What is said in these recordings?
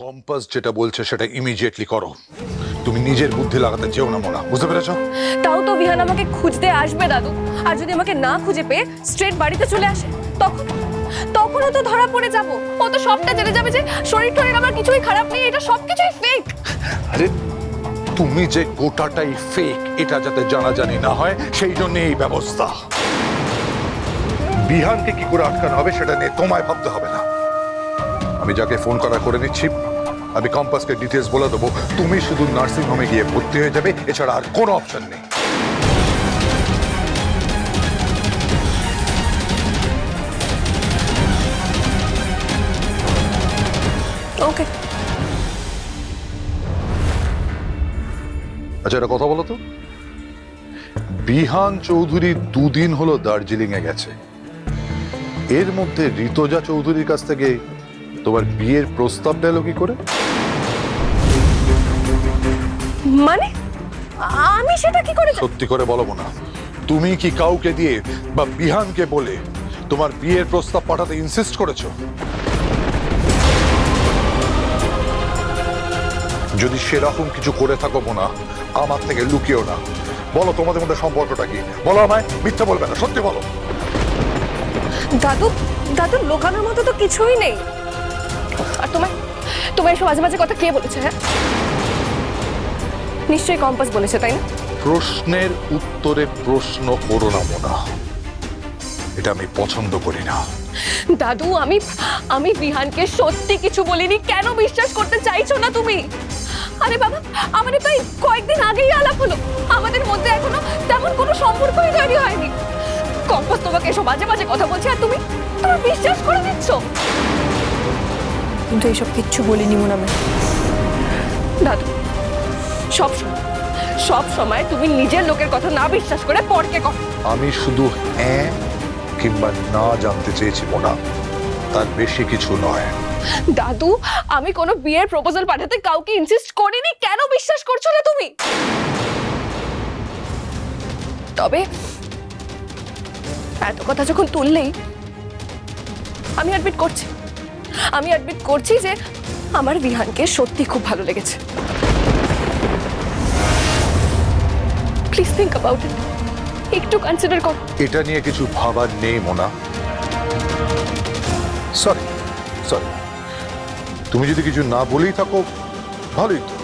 Compass যেটা বলছে সেটা ইমিডিয়েটলি করো। তুমি নিজের বুদ্ধি লাগাতে যেও না মোনা। বুঝতে পেরেছ? তাও তো বিহান আমাকে খুঁজতে আসবে দাদু। আর যদি আমাকে না খুঁজে পেয়ে স্ট্রেট বাড়িতে চলে আসে তখন? তখনও তো ধরা পড়ে যাব। ও তো সবটা জেনে যাবে যে শরীর টরীর আমার কিছুই খারাপ নেই এটা সবকিছুই ফেক আরে তুমি যে গোটাটাই ফেক এটা যাতে জানাজানি না হয় সেই জন্য এই ব্যবস্থা। বিহানকে কি করে আটকানো হবে সেটা নিয়ে তোমায় ভাবতে হবে না। আমি যাকে ফোন করা করে নিচ্ছি আমি কম্পাসকে ডিটেলস বলে দেবো। তুমি শুধু নার্সিং হোমে গিয়ে ভর্তি হয়ে যাবে এছাড়া আর কোনো অপশন নেই। ওকে আচ্ছা একটা কথা বলো তো। বিহান চৌধুরী দুদিন হলো দার্জিলিং এ গেছে। এর মধ্যে ঋতজা চৌধুরীর কাছ থেকে তোমার বিয়ের প্রস্তাব পেল কি করে? মানে? আমি সেটা কি করে সত্যি করে বলো না তুমি কি কাউকে দিয়ে বা বিহানকে বলে তোমার বিয়ের প্রস্তাব পাঠাতে ইনসিস্ট করেছ? যদি সেরকম কিছু করে থাকো মোনা আমার থেকে লুকিও না। বলো তোমাদের মধ্যে সম্পর্কটা কি? বলো আমায় মিথ্যা বলবে না সত্যি বলো। দাদু দাদু লোকানোর মতো তো কিছুই নেই। আর তোমার তোমার এসব মাঝে মাঝে কথা কে বলেছে হ্যাঁ? নিশ্চয়ই কম্পাস বলেছে তাই না? প্রশ্নের উত্তরে প্রশ্ন করো না মোনা। এটা আমি পছন্দ করি না। দাদু আমি আমি বিহানকে সত্যি কিছু বলিনি। কেন বিশ্বাস করতে চাইছো না তুমি? আরে বাবা আমাদের তো কয়েকদিন আগেই আলাপ হলো। আমাদের মধ্যে এখনও তেমন কোনো সম্পর্কই তৈরি হয়নি। কম্পাস তোমাকে এসব মাঝে মাঝে কথা বলছে আর তুমি তুমি বিশ্বাস করে দিচ্ছ কিন্তু এইসব কিচ্ছু বলিনি মোনামে। দাদু সব সময় সব সময় তুমি নিজের লোকের কথা না বিশ্বাস করে পরকে কর। আমি শুধু হ্যাঁ কিংবা না জানতে চেয়েছি মোনা। তার বেশি কিছু নয়। দাদু আমি কোনো বিয়ের প্রপোজাল পাঠাতে কাউকে ইনসিস্ট করিনি। কেন বিশ্বাস করছ না তুমি? তবে এত কথা যখন তুললেই আমি অ্যাডমিট করছি। আমি অ্যাডমিট করছি যে আমার বিহানকে সত্যি খুব ভালো লেগেছে। প্লিজ থিঙ্ক অ্যাবাউট ইট একটু কনসিডার কর। এটা নিয়ে কিছু ভাবার নেই, মোনা। সরি সরি তুমি যদি কিছু না বলেই থাকো, ভালোই তো।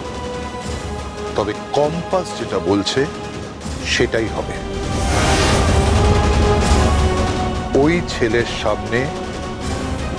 তবে কম্পাস যেটা বলছে, সেটাই হবে। ওই ছেলের সামনে